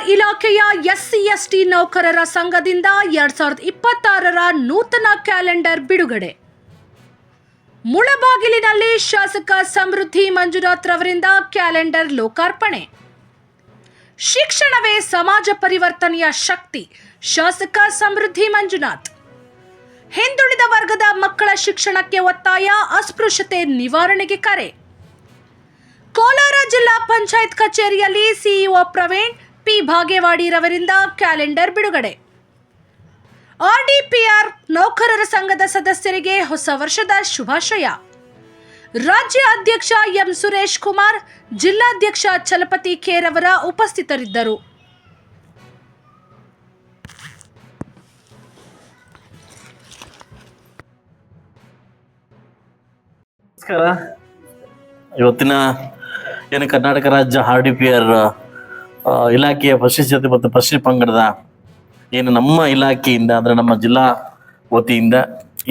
R ಇಲಾಖೆಯ SC ST ನೌಕರರ ಸಂಘದಿಂದ ಎರಡ್ ಸಾವಿರದ ಇಪ್ಪತ್ತಾರರ ನೂತನ ಕ್ಯಾಲೆಂಡರ್ ಬಿಡುಗಡೆ. ಮುಳಬಾಗಿಲಿನಲ್ಲಿ ಶಾಸಕ ಸಮೃದ್ಧಿ ಮಂಜುನಾಥ್ ರವರಿಂದ ಕ್ಯಾಲೆಂಡರ್ ಲೋಕಾರ್ಪಣೆ. ಶಿಕ್ಷಣವೇ ಸಮಾಜ ಪರಿವರ್ತನೆಯ ಶಕ್ತಿ, ಶಾಸಕ ಸಮೃದ್ಧಿ ಮಂಜುನಾಥ್. ಹಿಂದುಳಿದ ವರ್ಗದ ಮಕ್ಕಳ ಶಿಕ್ಷಣಕ್ಕೆ ಒತ್ತಾಯ, ಅಸ್ಪೃಶ್ಯತೆ ನಿವಾರಣೆಗೆ ಕರೆ. ಕೋಲಾರ ಜಿಲ್ಲಾ ಪಂಚಾಯತ್ ಕಚೇರಿಯಲ್ಲಿ ಸಿಇಒ ಪ್ರವೀಣ್ ಪಿ ಭಾಗೇವಾಡಿ ರವರಿಂದ ಕ್ಯಾಲೆಂಡರ್ ಬಿಡುಗಡೆ. ಆರ್ಡಿಪಿಆರ್ ನೌಕರರ ಸಂಘದ ಸದಸ್ಯರಿಗೆ ಹೊಸ ವರ್ಷದ ಶುಭಾಶಯ. ರಾಜ್ಯ ಅಧ್ಯಕ್ಷ ಎಂ ಸುರೇಶ್ ಕುಮಾರ್, ಜಿಲ್ಲಾಧ್ಯಕ್ಷ ಚಲಪತಿ ಅವರ ಉಪಸ್ಥಿತರಿದ್ದರು. ಇವತ್ತಿನ ಏನು ಕರ್ನಾಟಕ ರಾಜ್ಯ ಆರ್ ಡಿ ಪಿ ಆರ್ ಇಲಾಖೆಯ ಪರಿಶಿಷ್ಟತೆ ಮತ್ತು ಪರಿಶಿಷ್ಟ ಪಂಗಡದ ಏನು ನಮ್ಮ ಇಲಾಖೆಯಿಂದ ಅಂದರೆ ನಮ್ಮ ಜಿಲ್ಲಾ ವತಿಯಿಂದ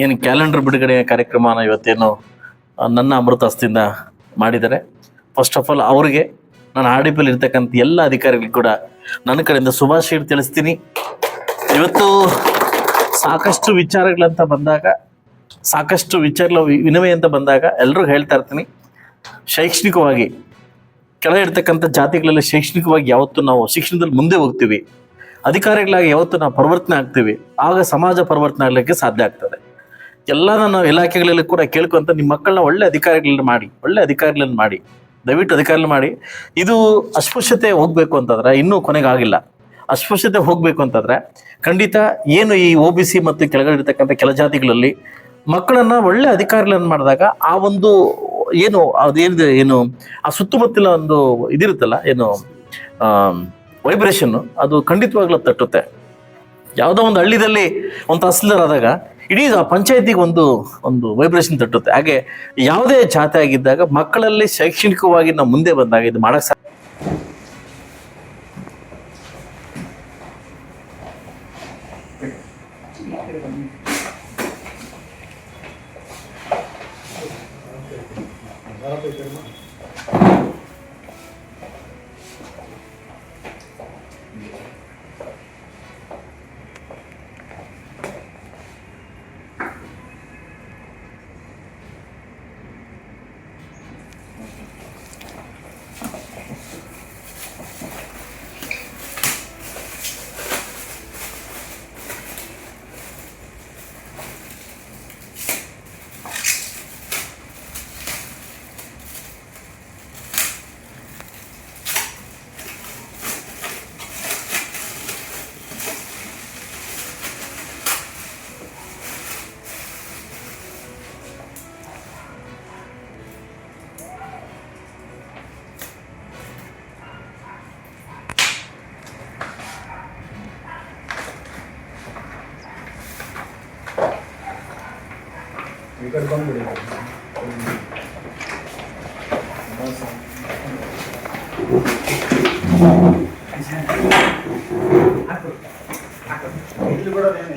ಏನು ಕ್ಯಾಲೆಂಡರ್ ಬಿಡುಗಡೆ ಕಾರ್ಯಕ್ರಮನ ಇವತ್ತೇನು ನನ್ನ ಅಮೃತ ಹಸ್ತಿಂದ ಮಾಡಿದ್ದಾರೆ. ಫಸ್ಟ್ ಆಫ್ ಆಲ್ ಅವರಿಗೆ ನಾನು ಆರ್ ಡಿ ಪಿಯಲ್ಲಿ ಇರ್ತಕ್ಕಂಥ ಎಲ್ಲ ಅಧಿಕಾರಿಗಳಿಗೂ ಕೂಡ ನನ್ನ ಕಡೆಯಿಂದ ಶುಭಾಶಯ ತಿಳಿಸ್ತೀನಿ. ಇವತ್ತು ಸಾಕಷ್ಟು ವಿಚಾರಗಳಂತ ಬಂದಾಗ, ಸಾಕಷ್ಟು ವಿಚಾರ ವಿನಿಮಯ ಅಂತ ಬಂದಾಗ ಎಲ್ರಿಗೂ ಹೇಳ್ತಾ ಇರ್ತೀನಿ. ಶೈಕ್ಷಣಿಕವಾಗಿ ಕೆಳಗೆ ಇರ್ತಕ್ಕಂಥ ಜಾತಿಗಳಲ್ಲಿ ಶೈಕ್ಷಣಿಕವಾಗಿ ಯಾವತ್ತು ನಾವು ಶಿಕ್ಷಣದಲ್ಲಿ ಮುಂದೆ ಹೋಗ್ತೀವಿ. ಅಧಿಕಾರಿಗಳಾಗಿ ಯಾವತ್ತು ನಾವು ಪರಿವರ್ತನೆ ಆಗ್ತೀವಿ. ಆಗ ಸಮಾಜ ಪರಿವರ್ತನೆ ಆಗ್ಲಿಕ್ಕೆ ಸಾಧ್ಯ ಆಗ್ತದೆ. ಎಲ್ಲಾನು ನಾವು ಇಲಾಖೆಗಳಲ್ಲಿ ಕೂಡ ಕೇಳ್ಕೊಂತ ನಿಮ್ಮ ಮಕ್ಕಳನ್ನ ಒಳ್ಳೆ ಅಧಿಕಾರಿಗಳನ್ನ ಮಾಡಿ, ಒಳ್ಳೆ ಅಧಿಕಾರಿಗಳನ್ನ ಮಾಡಿ, ದಯವಿಟ್ಟು ಅಧಿಕಾರಿಗಳನ್ನ ಮಾಡಿ. ಇದು ಅಸ್ಪೃಶ್ಯತೆ ಹೋಗ್ಬೇಕು ಅಂತಂದ್ರೆ ಇನ್ನೂ ಕೊನೆಗಾಗಿಲ್ಲ ಅಸ್ಪೃಶ್ಯತೆ ಹೋಗ್ಬೇಕು ಅಂತಂದ್ರೆ ಖಂಡಿತ ಏನು ಈ ಒ ಬಿ ಸಿ ಮತ್ತು ಕೆಳಗಡೆ ಇರ್ತಕ್ಕಂಥ ಕೆಲ ಜಾತಿಗಳಲ್ಲಿ ಮಕ್ಕಳನ್ನ ಒಳ್ಳೆ ಅಧಿಕಾರಿಗಳನ್ನ ಮಾಡಿದಾಗ ಆ ಒಂದು ಏನು, ಅದೇನಿದೆ, ಏನು, ಆ ಸುತ್ತಮುತ್ತಲ ಒಂದು ಇದಿರುತ್ತಲ್ಲ, ಏನು ವೈಬ್ರೇಷನ್ ಅದು ಖಂಡಿತವಾಗ್ಲೂ ತಟ್ಟುತ್ತೆ. ಯಾವುದೋ ಒಂದು ಹಳ್ಳಿದಲ್ಲಿ ಒಂದು ತಹಸೀಲ್ದಾರ್ ಆದಾಗ ಇಡೀ ಆ ಪಂಚಾಯತಿಗೆ ಒಂದು ಒಂದು ವೈಬ್ರೇಷನ್ ತಟ್ಟುತ್ತೆ. ಹಾಗೆ ಯಾವುದೇ ಜಾತಿ ಆಗಿದ್ದಾಗ ಮಕ್ಕಳಲ್ಲಿ ಶೈಕ್ಷಣಿಕವಾಗಿ ನಾವು ಮುಂದೆ ಬಂದಾಗ ಇದು ಮಾಡಕ್ಕೆ ಸಾಧ್ಯ பெருமாள் ఇక్కడ కొంగుడి ఇట్లు కూడా నేను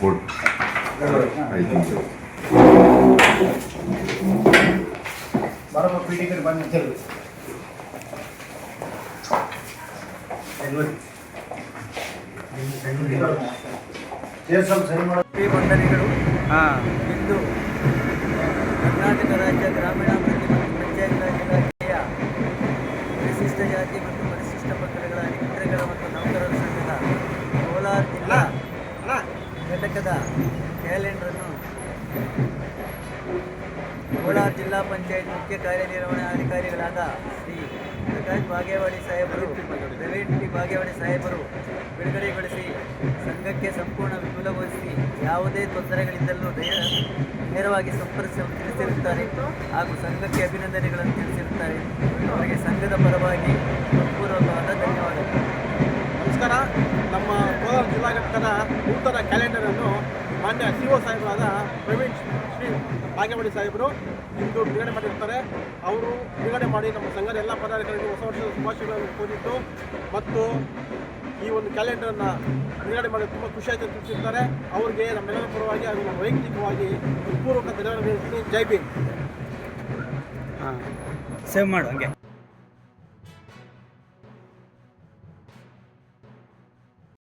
Good. I think so. ಬರಪ್ಪ ಪೀಠಿಕರು ಬಂದು ಸ್ವಲ್ಪ ಸರಿ ಮಾಡು. ಇಂದು ಕರ್ನಾಟಕ ರಾಜ್ಯ ಗ್ರಾಮೀಣಾಭಿವೃದ್ಧಿ ಮತ್ತು ಪಂಚಾಯತ್ ರಾಜ್ ಇಲಾಖೆಯ ಪರಿಶಿಷ್ಟ ಜಾತಿ ಮತ್ತು ಪರಿಶಿಷ್ಟ ಪಂಗಡಗಳ ಅಧಿಕಾರಿಗಳ ಮತ್ತು ನೌಕರರ ಸಂಘದ ಕೋಲಾರ ಜಿಲ್ಲಾ ಘಟಕದ ಕ್ಯಾಲೆಂಡರನ್ನು ಕೋಲಾರ ಜಿಲ್ಲಾ ಪಂಚಾಯತ್ ಮುಖ್ಯ ಕಾರ್ಯನಿರ್ವಹಣಾಧಿಕಾರಿಗಳಾದ ಶ್ರೀ ಪ್ರಕಾಶ್ ಬಾಗೇವಾಡಿ ಸಾಹೇಬರು, ಪ್ರವೀಣ್ ಟಿ ಬಾಗೇವಾಡಿ ಸಾಹೇಬರು ಬಿಡುಗಡೆಗೊಳಿಸಿ ಸಂಘಕ್ಕೆ ಸಂಪೂರ್ಣ ವಿಫುಲಗೊಳಿಸಿ ಯಾವುದೇ ತೊಂದರೆಗಳಿದ್ದಲ್ಲೂ ನೇರ ನೇರವಾಗಿ ಸಂಪರ್ಕಿಸ ತಿಳಿಸಿರುತ್ತಾರೆ ಹಾಗೂ ಸಂಘಕ್ಕೆ ಅಭಿನಂದನೆಗಳನ್ನು ತಿಳಿಸಿರುತ್ತಾರೆ. ಅವರಿಗೆ ಸಂಘದ ಪರವಾಗಿ ಪೂರ್ವಕವಾದ ಧನ್ಯವಾದಗಳು. ನಮಸ್ಕಾರ. ನಮ್ಮ ಕೋಲಾರ ಜಿಲ್ಲಾ ಘಟಕದ ನೂತನ ಕ್ಯಾಲೆಂಡರನ್ನು ಮಾನ್ಯ ಸಿ ಒ ಸಾಹೇಬರಾದ ಪ್ರವೀಣ್ ಶ್ರೀ ಭಾಗ್ಯವಾಡಿ ಸಾಹೇಬರು, ಇಂದು ಬಿಡುಗಡೆ ಮಾಡಿರ್ತಾರೆ. ಅವರು ಬಿಡುಗಡೆ ಮಾಡಿ ನಮ್ಮ ಸಂಘದ ಎಲ್ಲ ಪದಾಧಿಕಾರಿಗಳು ಹೊಸ ವರ್ಷದ ಶುಭಾಶಯಗಳನ್ನು ಕೋರಿದ್ದು ಮತ್ತು ಈ ಒಂದು ಕ್ಯಾಲೆಂಡರನ್ನು ಬಿಡುಗಡೆ ಮಾಡಿ ತುಂಬ ಖುಷಿ ಆಯ್ತು ಅಂತ ತಿಳಿಸಿರ್ತಾರೆ. ಅವ್ರಿಗೆ ನಮ್ಮೆಲ್ಲರ ಪರವಾಗಿ ಹಾಗೂ ನಮ್ಮ ವೈಯಕ್ತಿಕವಾಗಿ ಪೂರ್ವಕ ಧನ್ಯವಾದ ಜೈ ಬಿ ಸೇವ್ ಮಾಡು ಹಂಗೆ.